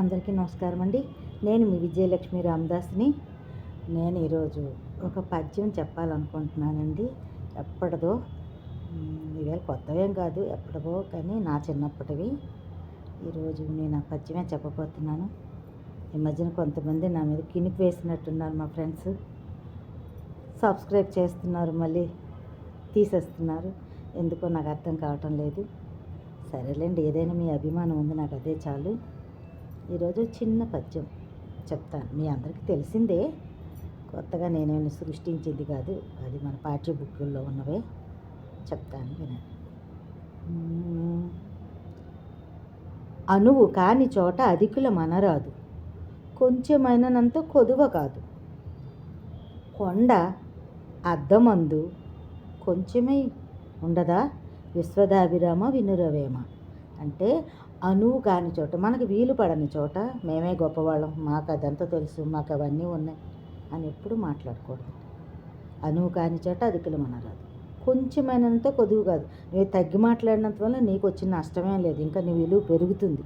అందరికీ నమస్కారం అండి. నేను మీ విజయలక్ష్మి రామదాస్ని. నేను ఈరోజు ఒక పద్యం చెప్పాలనుకుంటున్నానండి. ఎప్పటిదో ఇవేళ కొత్తవేం కాదు ఎప్పటిదో కానీ నా చిన్నప్పటివి. ఈరోజు నేను ఆ పద్యమే చెప్పబోతున్నాను. ఈ మధ్యన కొంతమంది నా మీద కినికి వేసినట్టున్నారు మా ఫ్రెండ్స్. సబ్స్క్రైబ్ చేస్తున్నారు మళ్ళీ తీసేస్తున్నారు. ఎందుకో నాకు అర్థం కావటం లేదు. సరేలేండి ఏదైనా మీ అభిమానం ఉంది నాకు అదే చాలు. ఈరోజు చిన్న పద్యం చెప్తాను. మీ అందరికీ తెలిసిందే కొత్తగా నేనేమైనా సృష్టించింది కాదు అది మన పాఠ్య బుక్కుల్లో ఉన్నవే చెప్తాను వినండి. అణువు కాని చోట అధికుల మనరాదు కొంచెమైనంత కొదువ కాదు. కొండ అద్దమందు కొంచెమై ఉండదా? విశ్వదాభిరామ వినురవేమ. అంటే అనువు కాని చోట మనకి వీలు పడని చోట మేమే గొప్పవాళ్ళం. మాకు అదంతా తెలుసు మాకు అవన్నీ ఉన్నాయి అని ఎప్పుడు మాట్లాడకూడదు. అనువు కాని చోట అధికులు మనరాదు కొంచెమైనంత కొదువు కాదు. నువ్వు తగ్గి మాట్లాడినంత వల్ల నీకు వచ్చిన నష్టమే లేదు. ఇంకా నీ విలువ పెరుగుతుంది.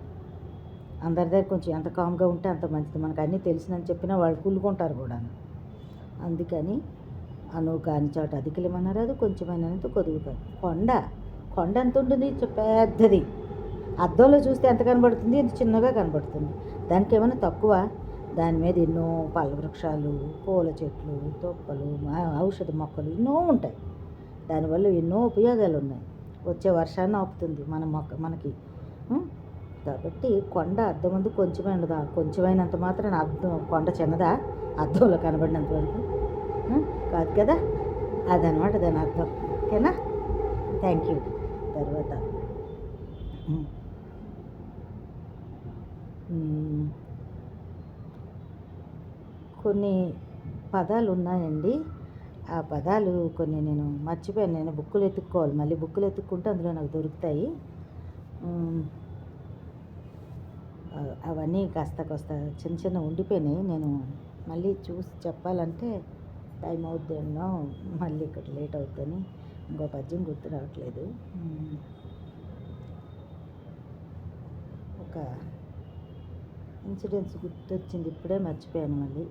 అందరి దగ్గర కొంచెం ఎంత కామ్గా ఉంటే అంత మంచిది. మనకు అన్నీ తెలిసినని చెప్పినా వాళ్ళు కూలుకుంటారు కూడా అందుకని అనువు కాని చోట అధికలేమనరాదు కొంచెమైనంత కొదువు కాదు. కొండ కొండ ఎంత ఉంటుంది పెద్దది. అద్దంలో చూస్తే ఎంత కనబడుతుంది? ఎంత చిన్నగా కనబడుతుంది. దానికి ఏమైనా తక్కువ? దాని మీద ఎన్నో పళ్ళ వృక్షాలు పూల చెట్లు తొప్పలు ఔషధ మొక్కలు ఎన్నో ఉంటాయి. దానివల్ల ఎన్నో ఉపయోగాలు ఉన్నాయి వచ్చే వర్షాన్ని ఆపుతుంది మన మొక్క మనకి. కాబట్టి కొండ అద్దం ముందు కొంచెమైనదా? ఉండదా కొంచెమైనంత మాత్రం అద్దం కొండ చిన్నదా? అద్దంలో కనబడినంత వరకు. కాదు కదా? అదనమాట దాని అర్థం. ఓకేనా? థ్యాంక్ యూ తర్వాత కొన్ని పదాలు ఉన్నాయండి ఆ పదాలు కొన్ని నేను మర్చిపోయాను. నేను బుక్కులు ఎత్తుక్కోవాలి. మళ్ళీ బుక్కులు ఎత్తుక్కుంటే అందులో నాకు దొరుకుతాయి. అవన్నీ కాస్త కాస్త చిన్న చిన్న ఉండిపోయినాయి. నేను మళ్ళీ చూసి చెప్పాలంటే టైం అవుతుందేమో మళ్ళీ ఇక్కడ లేట్ అవుతుందని ఇంకో పద్యం గుర్తు రావట్లేదు. ఒక ఇన్సిడెంట్స్ గుర్తొచ్చింది. ఇప్పుడే మర్చిపోయాను మళ్ళీ.